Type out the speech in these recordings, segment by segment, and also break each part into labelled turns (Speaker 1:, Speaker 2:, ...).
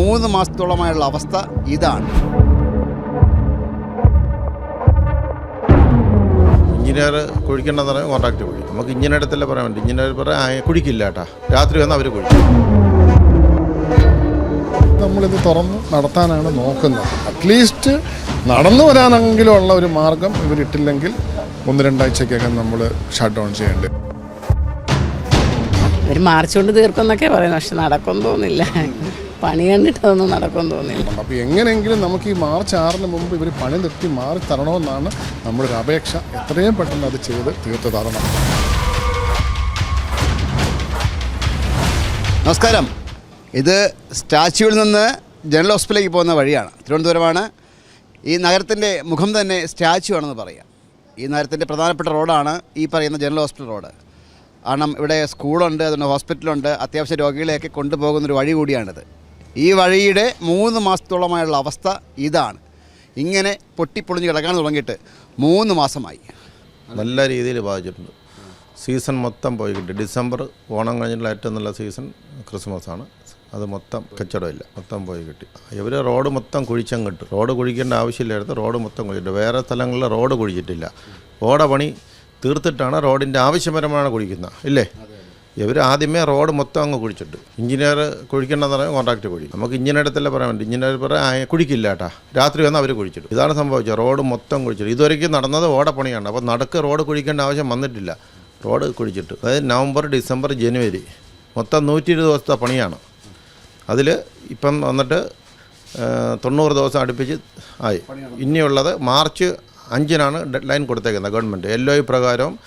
Speaker 1: മൂന്ന് മാസത്തോളമായുള്ള അവസ്ഥ ഇതാണ്.
Speaker 2: എഞ്ചിനീയർ കുഴിക്കണമെന്ന് പറഞ്ഞാൽ കോൺട്രാക്ട് കുഴി. നമുക്ക് എഞ്ചിനീയർ അടുത്തല്ലേ പറയാൻ പറ്റും. ഇഞ്ചിനീയർ പറയാൻ "ആ, കുഴിക്കില്ല കേട്ടാ. രാത്രി വന്നാൽ അവർ കുഴിക്കും.
Speaker 3: നമ്മളിത് തുറന്ന് നടത്താനാണ് നോക്കുന്നത്. അറ്റ്ലീസ്റ്റ് നടന്നു വരാനെങ്കിലും ഉള്ള ഒരു മാർഗം ഇവരിട്ടില്ലെങ്കിൽ ഒന്ന് രണ്ടാഴ്ചക്കകം നമ്മൾ ഷട്ട് ഡൗൺ ചെയ്യേണ്ടി ഒരു
Speaker 4: ഇവർ മാർച്ച് കൊണ്ട് തീർക്കുമെന്നൊക്കെ പറയുന്നു പക്ഷെ നടക്കും തോന്നില്ല പണി കണ്ടിട്ട് അതൊന്നും നടക്കുമെന്ന് തോന്നില്ല
Speaker 3: അപ്പോൾ എങ്ങനെയെങ്കിലും നമുക്ക് ഈ മാർച്ച് ആറിന് മുമ്പ് ഇവർ പണി നിർത്തി മാറി തരണമെന്നാണ് നമ്മുടെ ഒരു അപേക്ഷ. എത്രയും പെട്ടെന്ന് അത് ചെയ്ത് തീർത്ത് തരണം
Speaker 1: നമസ്കാരം. ഇത് സ്റ്റാച്യുവിൽ നിന്ന് ജനറൽ ഹോസ്പിറ്റലിലേക്ക് പോകുന്ന വഴിയാണ്. തിരുവനന്തപുരമാണ്. ഈ നഗരത്തിന്റെ മുഖം തന്നെ സ്റ്റാച്യു ആണെന്ന് പറയാം. ഈ നഗരത്തിന്റെ പ്രധാനപ്പെട്ട റോഡാണ് ഈ പറയുന്ന ജനറൽ ഹോസ്പിറ്റൽ റോഡ്. കാരണം ഇവിടെ സ്കൂളുണ്ട് അതുകൊണ്ട് ഹോസ്പിറ്റലുണ്ട്. അത്യാവശ്യ രോഗികളെയൊക്കെ കൊണ്ടുപോകുന്നൊരു വഴി കൂടിയാണിത്. ഈ വഴിയുടെ മൂന്ന് മാസത്തോളമായുള്ള അവസ്ഥ ഇതാണ്. ഇങ്ങനെ പൊട്ടിപ്പൊളിഞ്ഞ് കിടക്കാൻ തുടങ്ങിയിട്ട് മൂന്ന് മാസമായി.
Speaker 2: നല്ല രീതിയിൽ ബാധിച്ചിട്ടുണ്ട്. സീസൺ മൊത്തം പോയി കിട്ടി. ഡിസംബർ ഓണം കഴിഞ്ഞിട്ടുള്ള ഏറ്റവും നല്ല സീസൺ ക്രിസ്മസ് ആണ് അത് മൊത്തം കച്ചവടമില്ല. മൊത്തം പോയി കിട്ടി. ഇവർ റോഡ് മൊത്തം കുഴിച്ചം കിട്ടും റോഡ് കുഴിക്കേണ്ട ആവശ്യമില്ലായിരുന്നു. റോഡ് മൊത്തം കുഴിച്ചിട്ട്. വേറെ സ്ഥലങ്ങളിൽ റോഡ് കുഴിച്ചിട്ടില്ല. ഓട പണി തീർത്തിട്ടാണ് റോഡിന്റെ ആവശ്യപരമാണ് കുഴിക്കുന്നത്. ഇല്ലേ? ഇവർ ആദ്യമേ റോഡ് മൊത്തം അങ്ങ് കുഴിച്ചിട്ട്. എഞ്ചിനീയർ കുഴിക്കണമെന്ന് പറഞ്ഞാൽ കോൺട്രാക്ട് കുഴി. നമുക്ക് എഞ്ചിനീയർ അടുത്തല്ലേ പറയാൻ പറ്റും. എഞ്ചിനീയർ പറയാൻ "ആ, കുഴിക്കില്ല കേട്ടാ രാത്രി വന്നാൽ അവർ കുഴിച്ചിട്ട്. ഇതാണ് സംഭവിച്ചത്. റോഡ് മൊത്തം കുഴിച്ചിട്ട്. ഇതുവരെയ്ക്കും നടന്നത് ഓടപ്പണിയാണ്. അപ്പോൾ നടക്ക് റോഡ് കുഴിക്കേണ്ട ആവശ്യം വന്നിട്ടില്ല. റോഡ് കുഴിച്ചിട്ട്. അതായത് നവംബർ ഡിസംബർ ജനുവരി മൊത്തം നൂറ്റി ഇരുപത് ദിവസത്തെ പണിയാണ്. അതിൽ ഇപ്പം വന്നിട്ട് തൊണ്ണൂറ് ദിവസം അടുപ്പിച്ച് ആയി. ഇനിയുള്ളത് മാർച്ച് അഞ്ചിനാണ് ഡെഡ് ലൈൻ കൊടുത്തേക്കുന്നത് ഗവൺമെന്റ് എൽ ഒ പ്രകാരവും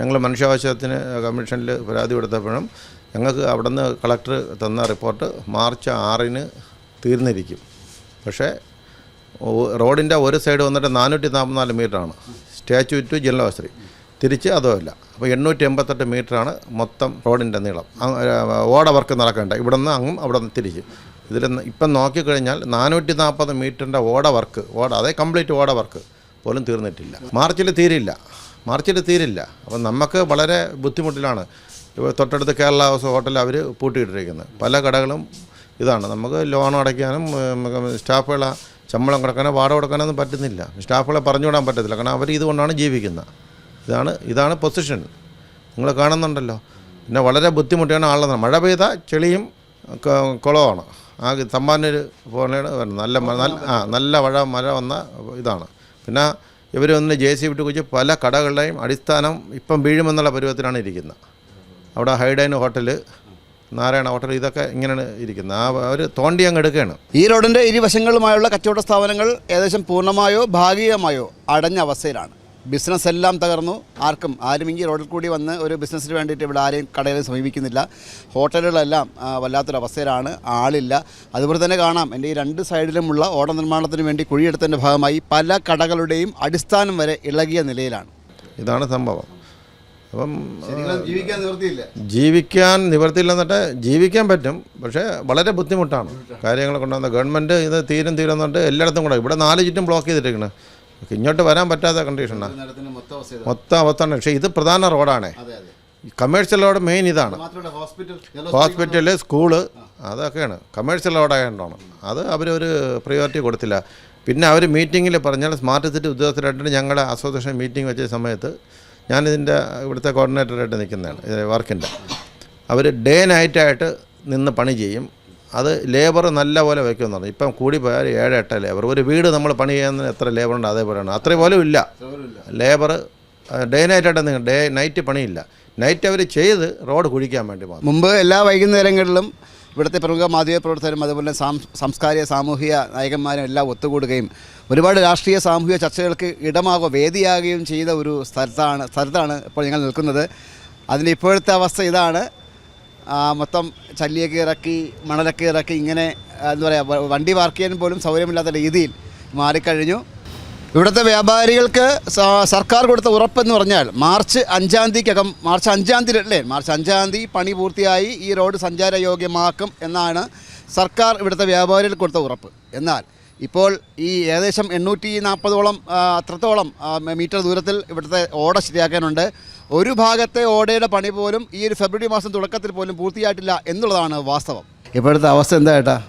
Speaker 2: ഞങ്ങൾ മനുഷ്യാവകാശത്തിന് കമ്മീഷനിൽ പരാതി കൊടുത്തപ്പോഴും ഞങ്ങൾക്ക് അവിടുന്ന് കളക്ടർ തന്ന റിപ്പോർട്ട് മാർച്ച് ആറിന് തീർന്നിരിക്കും. പക്ഷേ റോഡിന്റെ ഒരു സൈഡ് വന്നിട്ട് നാനൂറ്റി നാൽപ്പത്തിനാല് മീറ്ററാണ്. സ്റ്റാച്യു ടു ആശുപത്രി തിരിച്ച് അതുമല്ല അപ്പോൾ എണ്ണൂറ്റി എൺപത്തെട്ട് മീറ്ററാണ് മൊത്തം റോഡിന്റെ നീളം. ഓട വർക്ക് നടക്കേണ്ട. ഇവിടെ നിന്ന് അങ്ങും അവിടെ നിന്ന് തിരിച്ച്. ഇതിൽ ഇപ്പം നോക്കിക്കഴിഞ്ഞാൽ നാനൂറ്റി നാൽപ്പത് മീറ്ററിന്റെ ഓട വർക്ക് ഓട അതേ കംപ്ലീറ്റ് ഓട വർക്ക് പോലും തീർന്നിട്ടില്ല. മാർച്ചിൽ തീരില്ല. മാർച്ചിൽ തീരില്ല. അപ്പം നമുക്ക് വളരെ ബുദ്ധിമുട്ടിലാണ്. തൊട്ടടുത്ത് കേരള ഹൗസ് ഹോട്ടൽ അവർ പൂട്ടിയിട്ടിരിക്കുന്നത്. പല കടകളും ഇതാണ്. നമുക്ക് ലോൺ അടയ്ക്കാനും സ്റ്റാഫുകള ശമ്പളം കൊടുക്കാനോ വാടക കൊടുക്കാനൊന്നും പറ്റുന്നില്ല. സ്റ്റാഫുകളെ പറഞ്ഞു വിടാൻ പറ്റത്തില്ല. കാരണം അവർ ഇതുകൊണ്ടാണ് ജീവിക്കുന്നത്. ഇതാണ് ഇതാണ് പൊസിഷൻ. നിങ്ങൾ കാണുന്നുണ്ടല്ലോ. പിന്നെ വളരെ ബുദ്ധിമുട്ടിയാണ് ആളുള്ളത്. മഴ പെയ്ത ചെളിയും കുളമാണ് ആ തമ്പാനൊരു പോലെയാണ് നല്ല നല്ല ആ നല്ല മഴ മഴ വന്ന ഇതാണ്. പിന്നെ ഇവർ വന്ന് ജെ സി വിട്ട് കുറിച്ച് പല കടകളുടെയും അടിസ്ഥാനം ഇപ്പം വീഴുമെന്നുള്ള പരുവത്തിലാണ് ഇരിക്കുന്നത്. അവിടെ ഹൈഡൈൻ ഹോട്ടൽ നാരായണ ഹോട്ടൽ ഇതൊക്കെ ഇങ്ങനെയാണ് ഇരിക്കുന്നത്. ആ അവർ തോണ്ടി അങ്ങ് എടുക്കുകയാണ്.
Speaker 1: ഈ റോഡിന്റെ ഇരുവശങ്ങളുമായുള്ള കച്ചവട സ്ഥാപനങ്ങൾ ഏകദേശം പൂർണമായോ ഭാഗികമായോ അടഞ്ഞ അവസ്ഥയിലാണ്. ബിസിനസ് എല്ലാം തകർന്നു. ആർക്കും ആരും ഈ റോഡിൽ കൂടി വന്ന് ഒരു ബിസിനസ്സിന് വേണ്ടിയിട്ട് ഇവിടെ ആരെയും കടയിലും സമീപിക്കുന്നില്ല. ഹോട്ടലുകളെല്ലാം വല്ലാത്തൊരവസ്ഥയിലാണ്. ആളില്ല. അതുപോലെ തന്നെ കാണാം എന്റെ ഈ രണ്ട് സൈഡിലുമുള്ള ഓട നിർമ്മാണത്തിന് വേണ്ടി കുഴിയെടുത്തതിന്റെ ഭാഗമായി പല കടകളുടെയും അടിസ്ഥാനം വരെ ഇളകിയ നിലയിലാണ്.
Speaker 2: ഇതാണ് സംഭവം. അപ്പം
Speaker 1: ജീവിക്കാൻ നിവൃത്തിയില്ല?
Speaker 2: ജീവിക്കാൻ നിവർത്തിയില്ലെന്നിട്ട് ജീവിക്കാൻ പറ്റും. പക്ഷേ വളരെ ബുദ്ധിമുട്ടാണ്. കാര്യങ്ങൾ കൊണ്ടുവന്ന ഗവൺമെന്റ് ഇത് തീരും തീരും എന്നിട്ട് എല്ലായിടത്തും കൂടെ ഇവിടെ നാല് ചുറ്റും ബ്ലോക്ക് ചെയ്തിട്ടിരിക്കണം. ഇങ്ങോട്ട് വരാൻ പറ്റാത്ത കണ്ടീഷനാണ്
Speaker 1: മൊത്തം അവസ്ഥ
Speaker 2: മൊത്തം അവസ്ഥയാണ് പക്ഷേ ഇത് പ്രധാന റോഡാണ്. കമേഴ്ഷ്യൽ റോഡ് മെയിൻ ഇതാണ്.
Speaker 1: ഹോസ്പിറ്റൽ
Speaker 2: ഹോസ്പിറ്റൽ സ്കൂൾ അതൊക്കെയാണ്. കമേഴ്ഷ്യൽ റോഡായതുകൊണ്ടാണ് അത് അവരൊരു പ്രയോറിറ്റി കൊടുത്തില്ല. പിന്നെ അവർ മീറ്റിങ്ങിൽ പറഞ്ഞാൽ സ്മാർട്ട് സിറ്റി ഉദ്യോഗസ്ഥരായിട്ട് ഞങ്ങളുടെ അസോസിയേഷൻ മീറ്റിംഗ് വെച്ച സമയത്ത് ഞാനിതിന്റെ ഇവിടുത്തെ കോർഡിനേറ്ററായിട്ട് നിൽക്കുന്നതാണ് വർക്കിന്റെ. അവർ ഡേ നൈറ്റായിട്ട് നിന്ന് പണി ചെയ്യും. അത് ലേബർ നല്ല പോലെ വയ്ക്കുമെന്ന് പറഞ്ഞു ഇപ്പം കൂടി പോയാൽ ഏഴ് എട്ട് ലേബർ ഒരു വീട് നമ്മൾ പണി ചെയ്യുന്നതിന് എത്ര ലേബർ ഉണ്ട് അതേപോലെയാണ്. അത്രയും പോലും ഇല്ല. ലേബർ ഡേ നൈറ്റായിട്ട് നിങ്ങൾ ഡേ നൈറ്റ് പണിയില്ല. നൈറ്റ് അവർ ചെയ്ത് റോഡ് കുഴിക്കാൻ വേണ്ടി മാത്രം.
Speaker 1: മുമ്പ് എല്ലാ വൈകുന്നേരങ്ങളിലും ഇവിടുത്തെ പ്രമുഖ മാധ്യമ പ്രവർത്തകരും അതുപോലെ സാംസ്കാരിക സാമൂഹിക നായകന്മാരും എല്ലാം ഒത്തുകൂടുകയും ഒരുപാട് രാഷ്ട്രീയ സാമൂഹിക ചർച്ചകൾക്ക് ഇടമാകുക വേദിയാകുകയും ചെയ്ത ഒരു സ്ഥലത്താണ് സ്ഥലത്താണ് ഇപ്പോൾ ഞങ്ങൾ നിൽക്കുന്നത്. അതിന്റെ ഇപ്പോഴത്തെ അവസ്ഥ ഇതാണ്. മൊത്തം ചല്ലിയൊക്കെ ഇറക്കി മണലൊക്കെ ഇറക്കി ഇങ്ങനെ എന്താ പറയുക വണ്ടി പാർക്ക് ചെയ്യാൻ പോലും സൗകര്യമില്ലാത്ത രീതിയിൽ മാറിക്കഴിഞ്ഞു. ഇവിടുത്തെ വ്യാപാരികൾക്ക് സർക്കാർ കൊടുത്ത ഉറപ്പെന്ന് പറഞ്ഞാൽ മാർച്ച് അഞ്ചാം തീയതിക്കകം മാർച്ച് അഞ്ചാം തീയതി അല്ലേ മാർച്ച് അഞ്ചാം തീയതി പണി പൂർത്തിയായി ഈ റോഡ് സഞ്ചാരയോഗ്യമാക്കും എന്നാണ് സർക്കാർ ഇവിടുത്തെ വ്യാപാരികൾക്ക് കൊടുത്ത ഉറപ്പ്. എന്നാൽ ഇപ്പോൾ ഈ ഏകദേശം എണ്ണൂറ്റി നാൽപ്പതോളം അത്രത്തോളം മീറ്റർ ദൂരത്തിൽ ഇവിടുത്തെ ഓട ശരിയാക്കാനുണ്ട്. ഒരു ഭാഗത്തെ ഓടയുടെ പണി പോലും ഈ ഒരു ഫെബ്രുവരി മാസം തുടക്കത്തിൽ പോലും പൂർത്തിയായിട്ടില്ല എന്നുള്ളതാണ് വാസ്തവം. ഇപ്പോഴത്തെ അവസ്ഥ എന്താ ഏട്ടാ?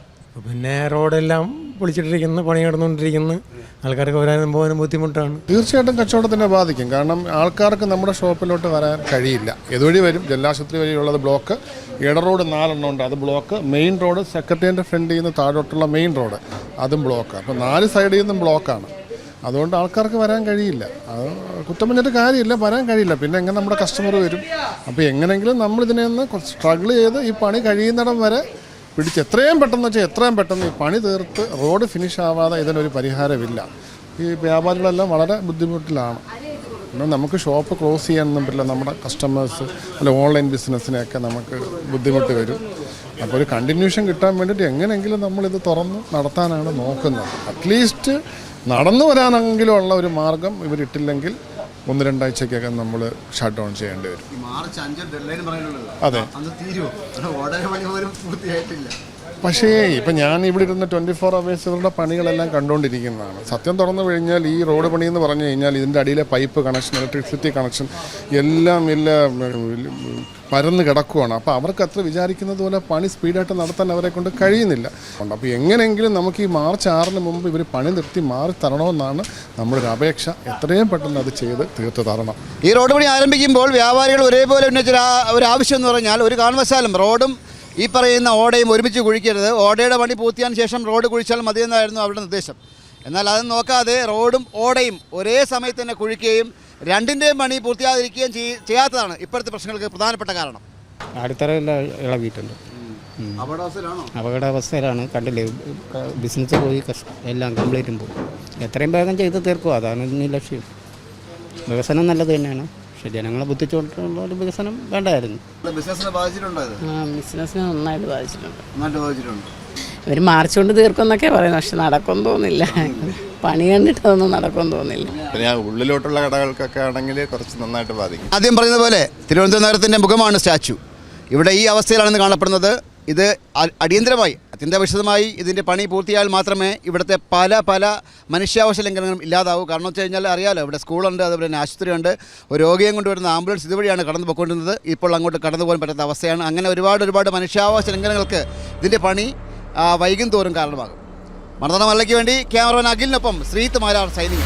Speaker 5: പിന്നെ റോഡെല്ലാം പൊളിച്ചിട്ടിരിക്കുന്നു പണി നടന്നുകൊണ്ടിരിക്കുന്നു. ആൾക്കാർക്ക് വരാനും പോകാനും ബുദ്ധിമുട്ടാണ്.
Speaker 3: തീർച്ചയായിട്ടും കച്ചവടത്തിനെ ബാധിക്കും. കാരണം ആൾക്കാർക്ക് നമ്മുടെ ഷോപ്പിലോട്ട് വരാൻ കഴിയില്ല. ഇതുവഴി വരും. ജലാശുപത്രി വഴിയുള്ളത് ബ്ലോക്ക്. ഇട റോഡ് നാലെണ്ണം ഉണ്ട്. അത് ബ്ലോക്ക്. മെയിൻ റോഡ് സെക്രട്ടേറിയന്റെ ഫ്രണ്ടിൽ നിന്ന് താഴോട്ടുള്ള മെയിൻ റോഡ്. അതും ബ്ലോക്ക് അപ്പോൾ നാല് സൈഡിൽ നിന്നും ബ്ലോക്കാണ്. അതുകൊണ്ട് ആൾക്കാർക്ക് വരാൻ കഴിയില്ല. അത് കുറ്റം പറഞ്ഞിട്ട് കാര്യമില്ല വരാൻ കഴിയില്ല. പിന്നെ എങ്ങനെ നമ്മുടെ കസ്റ്റമർ വരും? അപ്പോൾ എങ്ങനെങ്കിലും നമ്മൾ ഇതിനെ ഒന്ന് സ്ട്രഗിൾ ചെയ്ത് ഈ പണി കഴിയുന്നിടം വരെ പിടിച്ച് എത്രയും പെട്ടെന്ന് വെച്ചാൽ എത്രയും പെട്ടെന്ന് ഈ പണി തീർത്ത് റോഡ് ഫിനിഷ് ആവാതെ ഇതിനൊരു പരിഹാരമില്ല. ഈ വ്യാപാരികളെല്ലാം വളരെ ബുദ്ധിമുട്ടിലാണ്. പിന്നെ നമുക്ക് ഷോപ്പ് ക്ലോസ് ചെയ്യാനൊന്നും പറ്റില്ല. നമ്മുടെ കസ്റ്റമേഴ്സ് അല്ല ഓൺലൈൻ ബിസിനസ്സിനെയൊക്കെ നമുക്ക് ബുദ്ധിമുട്ട് വരും. അപ്പോൾ ഒരു കണ്ടിന്യൂഷൻ കിട്ടാൻ വേണ്ടിയിട്ട് എങ്ങനെയെങ്കിലും നമ്മളിത് തുറന്ന് നടത്താനാണ് നോക്കുന്നത്. അറ്റ്ലീസ്റ്റ് നടന്നു വരാനെങ്കിലും ഉള്ള ഒരു മാർഗം ഇവരിട്ടില്ലെങ്കിൽ ഒന്ന് രണ്ടാഴ്ചക്കൊക്കെ നമ്മൾ ഷട്ട് ഡൗൺ ചെയ്യേണ്ടി വരും.
Speaker 1: മാർച്ച് അഞ്ച് ഡെഡ്ലൈൻ പറയുന്നുള്ളത്
Speaker 3: അതെ.
Speaker 1: അന്ന് തീരുമോ പണി പോലും പൂർത്തിയായിട്ടില്ല.
Speaker 3: പക്ഷേ ഇപ്പം ഞാൻ ഇവിടെ ഇരുന്ന് ട്വന്റി ഫോർ അവേഴ്സ് ഇവരുടെ പണികളെല്ലാം കണ്ടുകൊണ്ടിരിക്കുന്നതാണ്. സത്യം തുറന്നു കഴിഞ്ഞാൽ ഈ റോഡ് പണി എന്ന് പറഞ്ഞു കഴിഞ്ഞാൽ ഇതിന്റെ അടിയിലെ പൈപ്പ് കണക്ഷൻ ഇലക്ട്രിസിറ്റി കണക്ഷൻ എല്ലാം ഇല്ല പരന്ന് കിടക്കുവാണ്. അപ്പോൾ അവർക്ക് അത്ര വിചാരിക്കുന്നത് പോലെ പണി സ്പീഡായിട്ട് നടത്താൻ അവരെ കൊണ്ട് കഴിയുന്നില്ല. അപ്പോൾ എങ്ങനെയെങ്കിലും നമുക്ക് ഈ മാർച്ച് ആറിന് മുമ്പ് ഇവർ പണി നിർത്തി മാറി തരണമെന്നാണ് നമ്മുടെ ഒരു അപേക്ഷ. എത്രയും പെട്ടെന്ന് അത് ചെയ്ത് തീർത്ത് തരണം.
Speaker 1: ഈ റോഡ് പണി ആരംഭിക്കുമ്പോൾ വ്യാപാരികൾ ഒരേപോലെ ഉന്നയിച്ച ഒരു ആവശ്യം എന്ന് പറഞ്ഞാൽ ഒരു കാരണവശാലും റോഡും ഈ പറയുന്ന ഓടയും ഒരുമിച്ച് കുഴിക്കരുത്. ഓടയുടെ പണി പൂർത്തിയാൻ ശേഷം റോഡ് കുഴിച്ചാൽ മതിയെന്നായിരുന്നു അവരുടെ നിർദ്ദേശം. എന്നാൽ അത് നോക്കാതെ റോഡും ഓടയും ഒരേ സമയത്ത് തന്നെ കുഴിക്കുകയും രണ്ടിന്റെയും പണി പൂർത്തിയാതിരിക്കുകയും ചെയ്- ചെയ്യാത്തതാണ് ഇപ്പോഴത്തെ പ്രശ്നങ്ങൾക്ക് പ്രധാനപ്പെട്ട കാരണം.
Speaker 6: അടിത്തറയെല്ലാം ഇളകിയിട്ടുണ്ട്.
Speaker 1: അപകടാവസ്ഥയിലാണോ?
Speaker 6: കണ്ടില്ലേ ബിസിനസ് പോയി കഷ്ട എല്ലാം കംപ്ലീറ്റും പോകും എത്രയും വേഗം ചെയ്ത് തീർക്കുക അതാണ് ഇനി ലക്ഷ്യം. വികസനം നല്ലത് തന്നെയാണ്. പക്ഷെ ജനങ്ങളെ ബുദ്ധിച്ചുകൊണ്ടുള്ള ഒരു വികസനം വേണ്ടായിരുന്നു.
Speaker 1: ബിസിനസ്സിനെ ബാധിച്ചിട്ടുണ്ടോ ഇത്?
Speaker 4: ആ ബിസിനസ്സിനെ നന്നായിട്ട് ബാധിച്ചിട്ടുണ്ട്.
Speaker 1: നന്നായിട്ട് ബാധിച്ചിട്ടുണ്ട്.
Speaker 4: ഇവർ മാർച്ച് കൊണ്ട് തീർക്കുമെന്നൊക്കെ പറയുന്നത് പക്ഷെ നടക്കും തോന്നില്ല. പണി കണ്ടിട്ട് അതൊന്നും നടക്കും തോന്നില്ല.
Speaker 7: പിന്നെ ആ ഉള്ളിലോട്ടുള്ള കടകൾക്കൊക്കെ ആണെങ്കിൽ കുറച്ച് നന്നായിട്ട് ബാധിക്കും.
Speaker 1: ആദ്യം പറയുന്ന പോലെ തിരുവനന്തപുരം നഗരത്തിന്റെ മുഖമാണ് സ്റ്റാച്ചു. ഇവിടെ ഈ അവസ്ഥയിലാണെന്ന് കാണപ്പെടുന്നത് ഇത് അടിയന്തരമായി അത്യന്താപേക്ഷിതമായി ഇതിന്റെ പണി പൂർത്തിയായാൽ മാത്രമേ ഇവിടുത്തെ പല പല മനുഷ്യാവശ്യ ലംഘനങ്ങളും ഇല്ലാതാവൂ. കാരണം വെച്ച് കഴിഞ്ഞാൽ അറിയാലോ ഇവിടെ സ്കൂളുണ്ട് അതുപോലെ തന്നെ ആശുപത്രിയുണ്ട്. രോഗിയെ കൊണ്ടുവരുന്ന ആംബുലൻസ് ഇതുവഴിയാണ് കടന്നു പോയിക്കൊണ്ടിരുന്നത്. ഇപ്പോൾ അങ്ങോട്ട് കടന്നു പോകാൻ പറ്റാത്ത അവസ്ഥയാണ്. അങ്ങനെ ഒരുപാട് ഒരുപാട് മനുഷ്യാവശ്യ ലംഘനങ്ങൾക്ക് ഇതിന്റെ പണി വൈകും തോറും കാരണമാകും. മണത്തണ മല്ലയ്ക്ക് വേണ്ടി ക്യാമറമാൻ അഖിലിനൊപ്പം ശ്രീത്ത് മാരാർ സൈനിക.